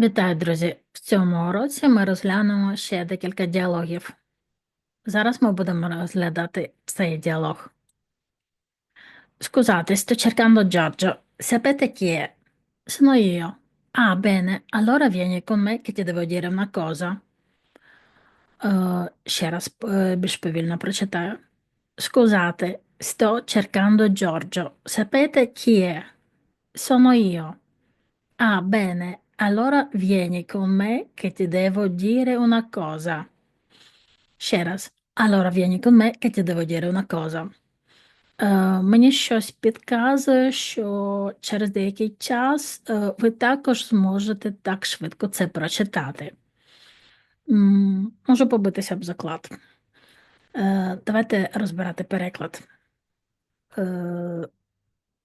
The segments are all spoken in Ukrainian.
Вітаю, друзі! В цьому уроці ми розглянемо ще декілька діалогів. Зараз ми будемо розглядати цей діалог. Scusate, sto cercando Giorgio. Sapete chi è? Sono io. Ah, bene, allora vieni con me che ti devo dire una cosa. Е, ще раз е, більш повільно прочитаю. Scusate, sto cercando Giorgio. Sapete chi è? Sono io. Ah, bene, allora vieni con me che ti devo dire una cosa. Ще. Allora vieni con me che ti devo dire una cosa. Е, мені щось підказує, що через деякий час е, ви також зможете так швидко це прочитати. М, Можу побитися об заклад. Е, давайте розбирати переклад. Е,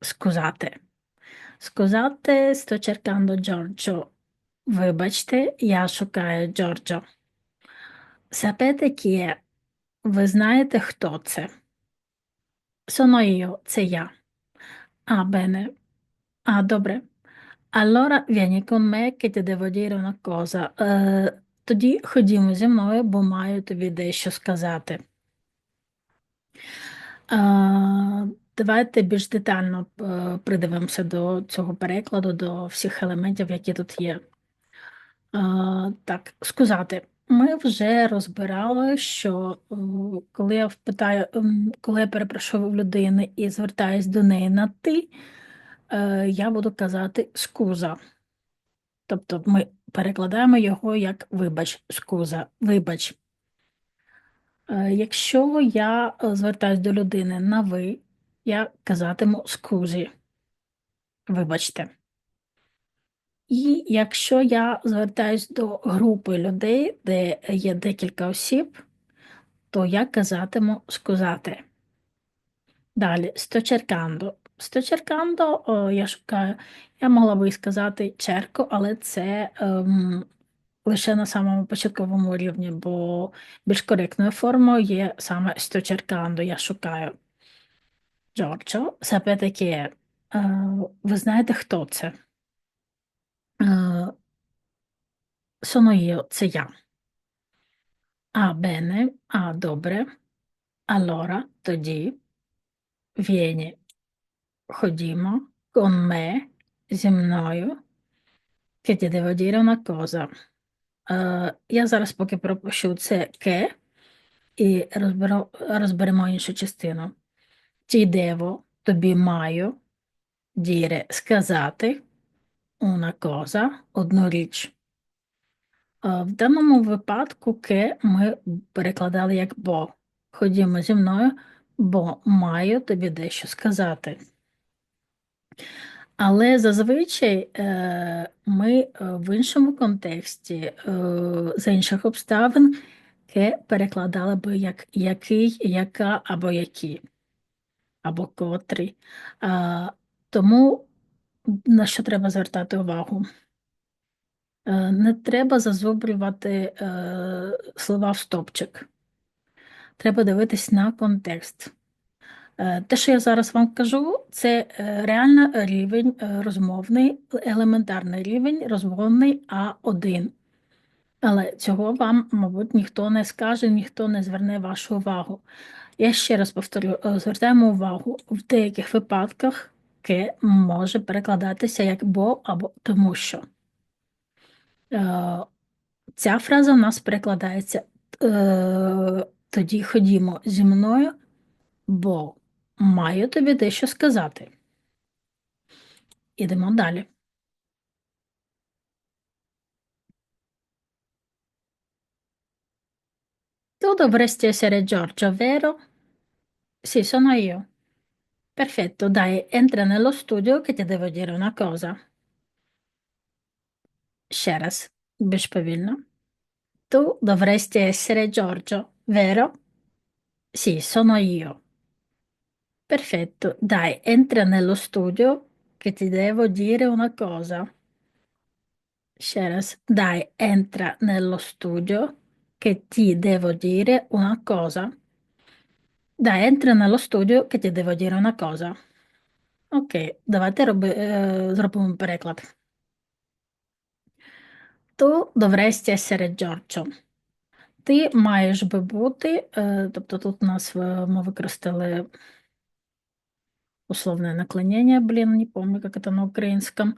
сказати. Scusate, sto cercando Giorgio. Вибачте, я шукаю Джорджо. Sapete chi è? Ви знаєте, хто це? Sono io, це я. А, bene. А, добре. Allora vieni con me che ti devo dire una cosa. Е, тоді ходімо зі мною, бо маю тобі дещо сказати. Е, давайте більш детально е, придивимося до цього перекладу, до всіх елементів, які тут є. Е, так, сказати. Ми вже розбирали, що е, коли я впитаю, ем, коли я перепрошую в людини і звертаюсь до неї на ти, я буду казати скуза. Тобто ми перекладаємо його як вибач, скуза, вибач. Якщо я звертаюсь до людини на ви, я казатиму скузі. Вибачте. І якщо я звертаюсь до групи людей, де є декілька осіб, то я казатиму сказати. Далі, sto cercando. Sto cercando, я шукаю, я могла би сказати черко, але це ем, лише на самому початковому рівні, бо більш коректною формою є саме sto cercando, я шукаю. Giorgio, sapete chi è? Ви знаєте, хто це? Е, Sono io, це я. А, bene, а, добре. Allora, тоді, vieni, ходімо, con me, зі мною, che ti devo dire una cosa. Е, я зараз поки пропущу це ке і розберу, розберемо іншу частину. Ti devo, тобі маю, dire, сказати, una cosa, одну річ. В даному випадку ке ми перекладали як бо. Ходімо зі мною, бо маю тобі дещо сказати. Але зазвичай е, ми е, в іншому контексті, е, за інших обставин, ке перекладали би як який, яка або які, або котрий. А, Тому на що треба звертати увагу? Е, Не треба зазубрювати е, слова в стопчик. Треба дивитись на контекст. Е, Те, що я зараз вам кажу, це реально рівень розмовний, елементарний рівень розмовний А1. Але цього вам, мабуть, ніхто не скаже, ніхто не зверне вашу увагу. Я ще раз повторю, е, звертаємо увагу, в деяких випадках ке може перекладатися як бо або тому що. Е, Ця фраза в нас перекладається е, тоді ходімо зі мною, бо маю тобі дещо сказати. Ідемо далі. Tu dovresti essere Giorgio, vero? Sì, sono io. Perfetto, dai, entra nello studio che ti devo dire una cosa. Ще раз, більш повільно. Tu dovresti essere Giorgio, vero? Sì, sono io. Perfetto, dai, entra nello studio che ti devo dire una cosa. Sheras, dai, entra nello studio che ti devo dire una cosa. Dai, entra nello studio che ti devo dire una cosa. Окей, давайте роби, е, зробимо переклад. Tu dovresti essere Giorgio. Ти маєш би бути, е, тобто тут у нас е, ми використали условное наклонение, блин, не помню, как это на украинском.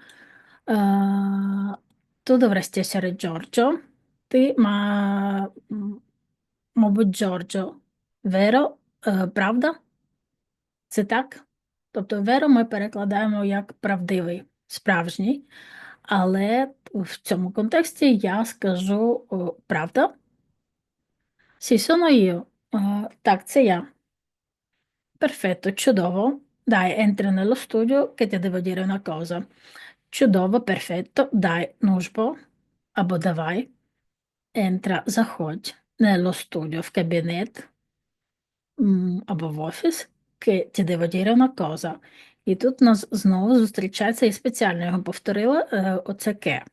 Э, Tu dovresti essere Giorgio. Ти, ма, м, мабуть, Джорджо. Веро, е, правда? Це так? Тобто веро ми перекладаємо як правдивий, справжній. Але в цьому контексті я скажу о, правда. Sì, sono io. Е, Так, це я. Perfetto, чудово. Dai, entra nello studio che ti devo dire una cosa. Чудово, perfetto. Dai, нужбо. Або давай. Entra, заходь nello studio, в кабінет або в офіс, che ti devo dire una cosa. І тут нас знову зустрічається, і спеціально його повторила, е, оце ке,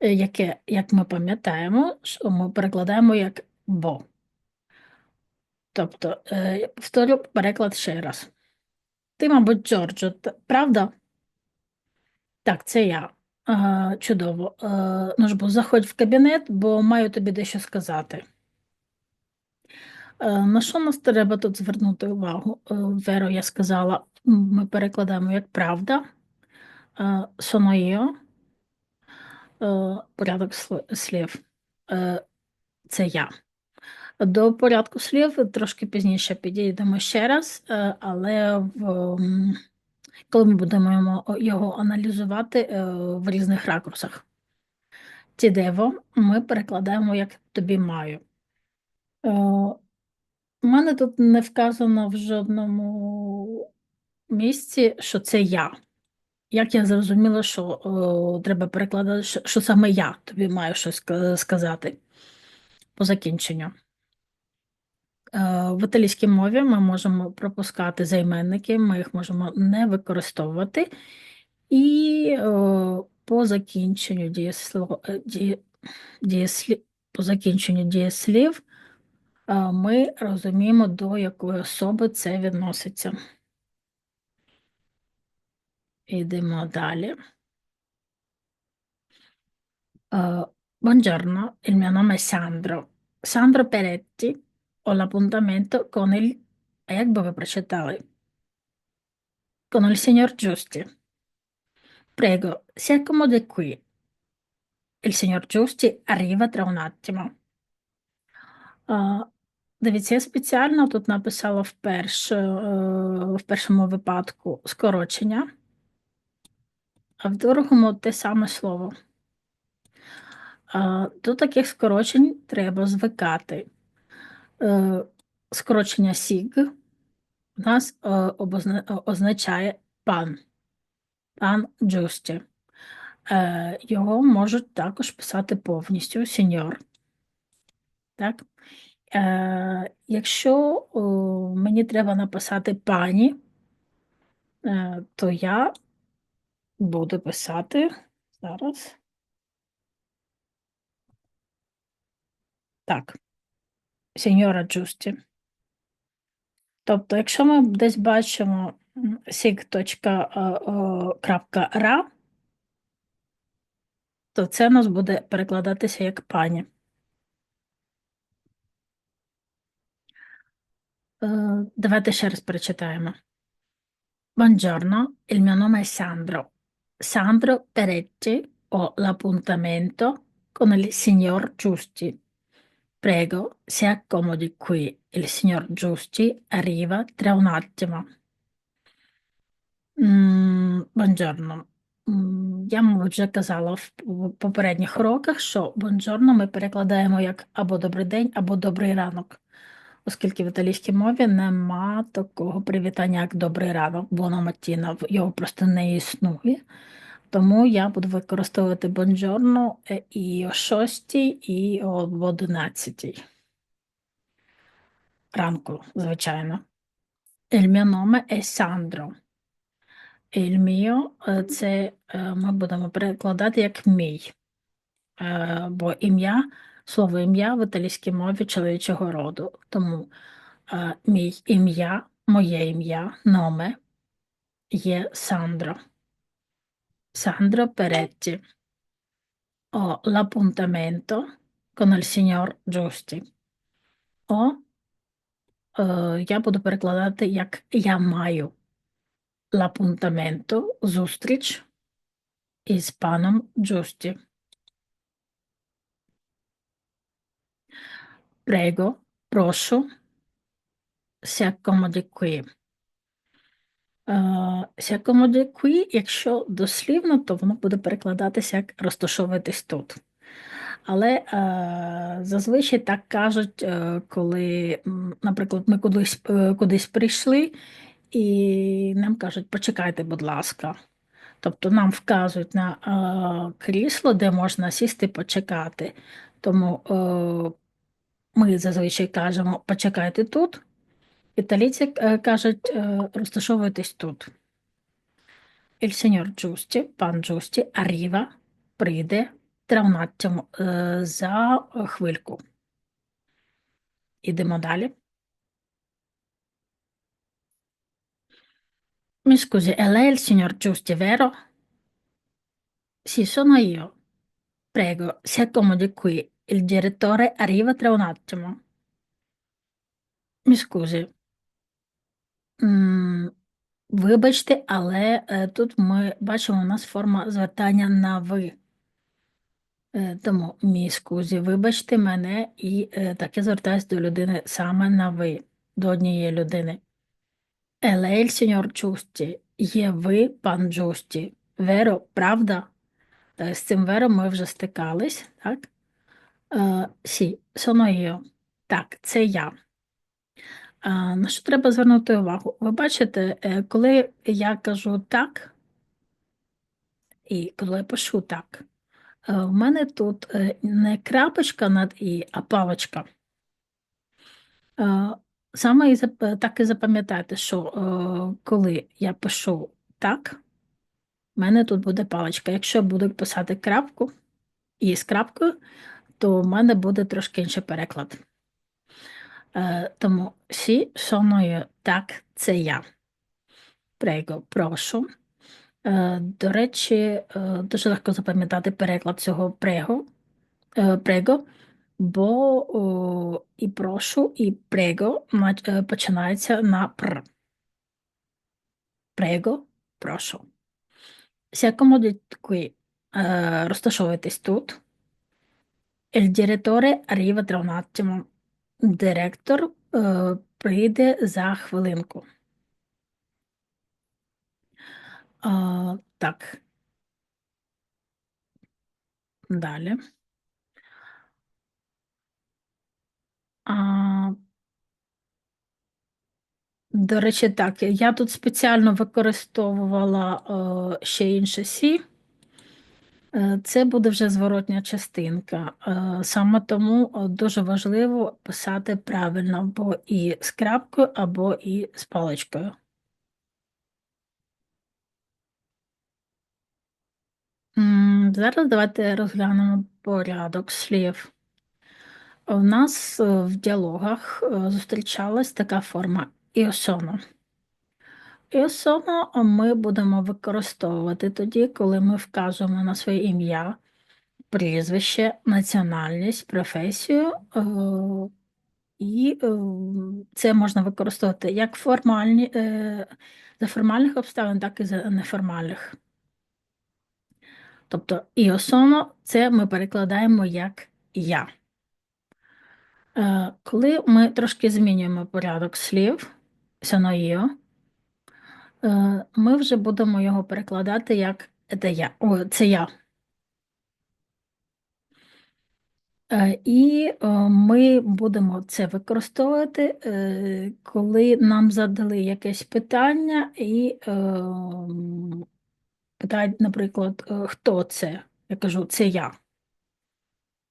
е, яке, як ми пам'ятаємо, ми перекладаємо як бо. Тобто, е, я повторю переклад ще раз. Ти, мабуть, Джорджо, правда? Так, це я. Е, чудово. Е, ну ж бо заходь в кабінет, бо маю тобі дещо сказати. Е, на що нас треба тут звернути увагу? Е, Веро, я сказала, ми перекладаємо як правда. Е, io. Е, порядок слів. Е, це я. До порядку слів трошки пізніше підійдемо ще раз, е, але в, коли ми будемо його аналізувати е, в різних ракурсах. Тідево ми перекладаємо як тобі маю. Е, У мене тут не вказано в жодному місці, що це я. Як я зрозуміла, що о, треба перекладати, що, що саме я тобі маю щось сказати по закінченню. Е, В італійській мові ми можемо пропускати займенники, ми їх можемо не використовувати. І о, по закінченню дієслов, е, дієслів, по закінченню дієслів е, ми розуміємо, до якої особи це відноситься. Йдемо далі. Buongiorno, il mio nome è Sandro. Sandro Peretti. Ho l'appuntamento con il... Як би ви? Con il signor Giusti. Prego, si accomodi qui. Il signor Giusti arriva tra un attimo. А, Дивіться, я спеціально тут написала вперше, в першому випадку скорочення, а в другому те саме слово. До таких скорочень треба звикати. Е, Скорочення СІГ у нас е, е, означає пан, пан Джусті. Його можуть також писати повністю сеньор. Так? Якщо мені треба написати пані, то я буду писати зараз. Так, сеньора Джусті. Тобто, якщо ми десь бачимо sig.ra, то це у нас буде перекладатися як пані. Е, Давайте ще раз перечитаємо. Buongiorno, il mio nome è Sandro. Sandro Peretti, ho l'appuntamento con il signor Giusti. Prego, si accomodi qui. Il signor Giusti arriva tra un attimo. М. М, Я, мабуть, вже казала в попередніх уроках, що buongiorno ми перекладаємо як або добрий день, або добрий ранок, оскільки в італійській мові нема такого привітання, як добрий ранок, buona mattina, в- його просто не існує. Тому я буду використовувати buongiorno е, і о 6, і о 11 ранку, звичайно. Il mio nome è Sandro. Il mio е, це е, ми будемо перекладати як мій, бо ім'я, слово ім'я в італійській мові чоловічого роду. Тому мій ім'я, моє ім'я, номе є Сандро. Сандро Перетті. Ho l'appuntamento con il signor Giusті. О, е, я буду перекладати як я маю l'appuntamento, зустріч із паном Джусті. Prego, прошу, si accomodi qui. Qui, якщо дослівно, то воно буде перекладатися як розташовуйтесь тут. Але е, зазвичай так кажуть, е, коли, наприклад, ми кудись, е, кудись прийшли і нам кажуть, почекайте, будь ласка. Тобто нам вказують на е, крісло, де можна сісти почекати. Тому е, ми зазвичай кажемо почекайте тут. Італійці е, кажуть, е, розташовуйтесь тут. Il signor Giusti, пан Giusti, arriva, прийде tra un attimo, е, за хвильку. Ідемо далі. Mi scusi, è lei il signor Giusti, vero? Sì, sono io. Prego, si accomodi qui. Il direttore arriva tra un attimo. Mi scusi. Вибачте, але е, тут ми бачимо, у нас форма звертання на ви. Е, Тому, мій скузі, вибачте мене, і е, так я звертаюся до людини саме на ви, до однієї людини. Елейль, сеньор Джусті, є ви, пан Джусті. Веро, правда? З цим веро ми вже стикались, так? Сі, соно io. Так, це я. На що треба звернути увагу? Ви бачите, е, коли я кажу так, і коли я пишу так, е, в мене тут е, не крапочка над і, а палочка. Е, Саме так і запам'ятайте, що коли я пишу так, в мене тут буде паличка. Якщо я буду писати крапку і з крапкою, то в мене буде трошки інший переклад. Е, Тому сі, соною так, це я. Прего, прошу. Е, До речі, е, дуже легко запам'ятати переклад цього прего, прего, бо і прошу, і прего починається на пр. Прего, прошу. Е, розташовуйтесь тут. Il direttore arriva tra un attimo. Директор е, прийде за хвилинку. А, так. Далі. А, до речі, так, я тут спеціально використовувала е, ще інше сі. Е, Це буде вже зворотня частинка. Е, Саме тому е, дуже важливо писати правильно або і з крапкою, або і з паличкою. Зараз давайте розглянемо порядок слів. У нас в діалогах зустрічалась така форма іосоно. Іосоно ми будемо використовувати тоді, коли ми вказуємо на своє ім'я, прізвище, національність, професію. е, І е, це можна використовувати як формальні, е, за формальних обставин, так і за неформальних. Тобто іосоно це ми перекладаємо як я. Коли ми трошки змінюємо порядок слів, сяноїо, е, ми вже будемо його перекладати як це я. О, це я. Е, І е, ми будемо це використовувати, е, коли нам задали якесь питання і е, питають, наприклад, е, хто це? Я кажу, це я.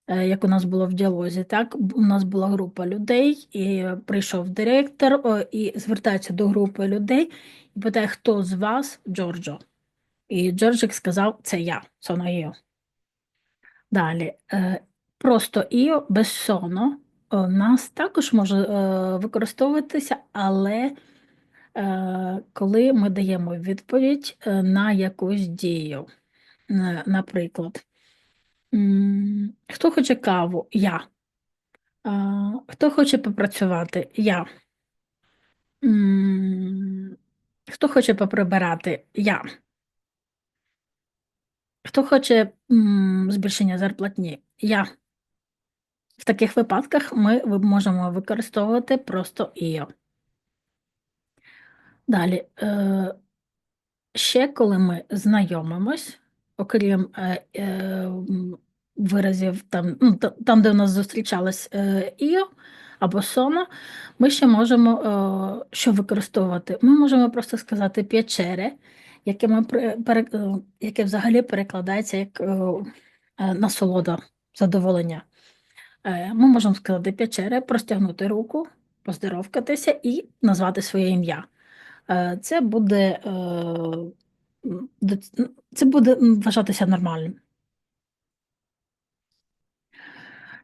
Е, Як у нас було в діалозі, так? У нас була група людей, і прийшов директор і звертається до групи людей і питає, хто з вас Джорджо? І Джорджик сказав, це я, соно io. Далі, е, просто io без соно у нас також може е, використовуватися, але е, коли ми даємо відповідь е, на якусь дію. Е, Наприклад, Хто хоче каву? Я. Хто хоче попрацювати? Я. Хто хоче поприбирати? Я. Хто хоче збільшення зарплатні? Я. В таких випадках ми можемо використовувати просто «іо». Далі. Е, Ще коли ми знайомимось, окрім е, е, виразів там, ну, там, де у нас зустрічалось е, «іо» або «соно», ми ще можемо е, що використовувати? Ми можемо просто сказати «п'ячере», яке, ми, пере- е, яке взагалі перекладається як е, е, насолода, задоволення. Е, Ми можемо сказати «п'ячере», простягнути руку, поздоровкатися і назвати своє ім'я. Е, Це буде, е, це буде вважатися нормальним.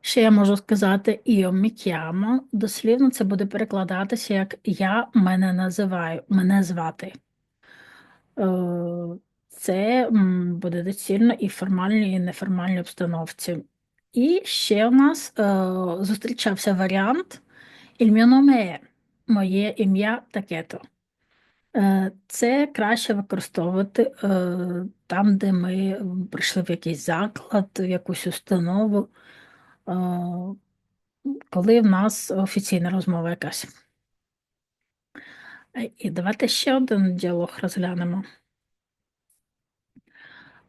Ще я можу сказати «io mi chiamo», дослівно це буде перекладатися як «я мене називаю», «мене звати». Е, Це буде доцільно і в формальній, і неформальній обстановці. І ще у нас е, зустрічався варіант «Il mio nome è», моє ім'я таке-то. Е, Це краще використовувати е, там, де ми прийшли в якийсь заклад, в якусь установу, е, коли в нас офіційна розмова якась. Е, І давайте ще один діалог розглянемо.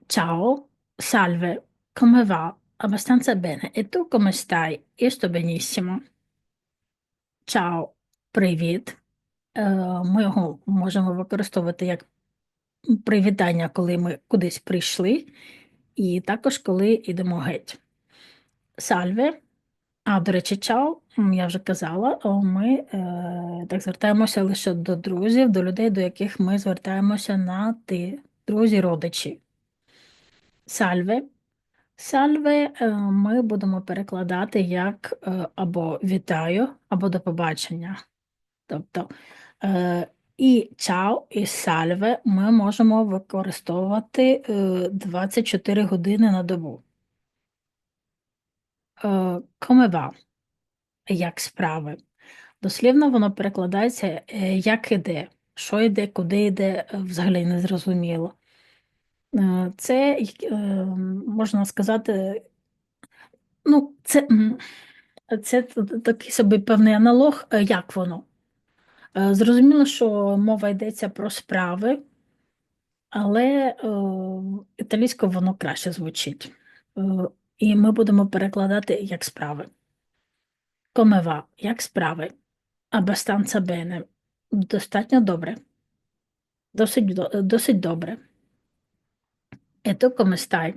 Ciao, salve, come va? Abbastanza bene. E tu come stai? Io sto benissimo. Ciao, привіт. Е, Ми його можемо використовувати як привітання, коли ми кудись прийшли, і також коли йдемо геть. Сальве. А, до речі, чао, я вже казала, ми е, так звертаємося лише до друзів, до людей, до яких ми звертаємося на ти, друзі, родичі. Сальве. Сальве е, ми будемо перекладати як або вітаю, або до побачення. Тобто і чао, і сальве ми можемо використовувати е, 24 години на добу. Е, va? Як справи? Дослівно воно перекладається е, як іде, що йде, куди йде, е, взагалі не зрозуміло. Е, Це, е, можна сказати, ну, це, це такий собі певний аналог, е, як воно. Е, Зрозуміло, що мова йдеться про справи, але е, італійською воно краще звучить. Е, І ми будемо перекладати як справи. Va? Як справи? Abbastanza bene. Достатньо добре. Досить, досить добре. E tu come stai?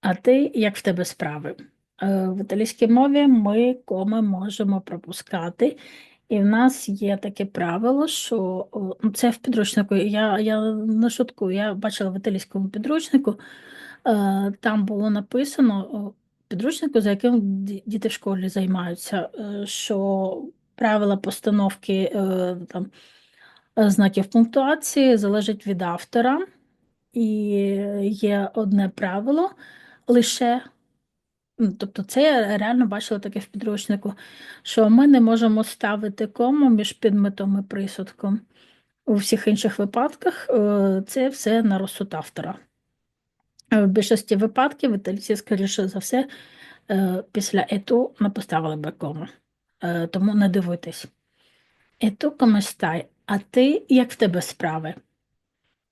А ти, як в тебе справи? В італійській мові ми коми можемо пропускати, і в нас є таке правило, що ну, це в підручнику. Я, я не шуткую, я бачила в італійському підручнику, е, там було написано підручнику, за яким діти в школі займаються, е, що правила постановки е, там, знаків пунктуації залежать від автора, і є одне правило лише. Ну, Тобто це я реально бачила таке в підручнику, що ми не можемо ставити кому між підметом і присудком. У всіх інших випадках е, це все на розсуд автора. Е, В більшості випадків італійці, скоріше за все, е, після ету не поставили би кому. Тому не дивуйтесь. Ету stai? А ти, як в тебе справи?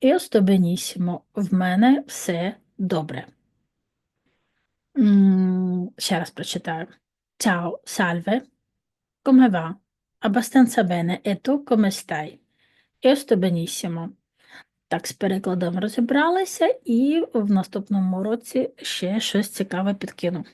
Sto benissimo. В мене все добре. Ще раз прочитаю. Ciao, salve. Come va? Abbastanza bene. E tu come stai? Io sto benissimo. Так, з перекладом розібралися, і в наступному році ще щось цікаве підкину.